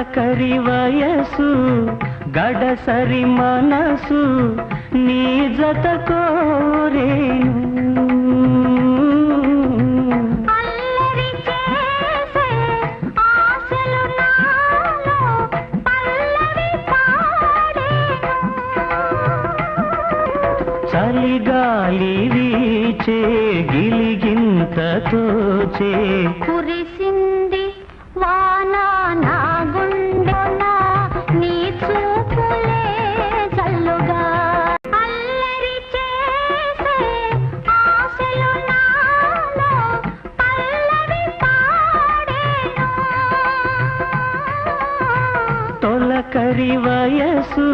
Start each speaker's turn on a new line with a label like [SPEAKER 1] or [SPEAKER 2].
[SPEAKER 1] వయసు గడసరి మనసు నీ జత కోరేను. చలిగాలి వీచే గిలిగింతతో చే
[SPEAKER 2] కురిసింది ಕರಿವಯಸು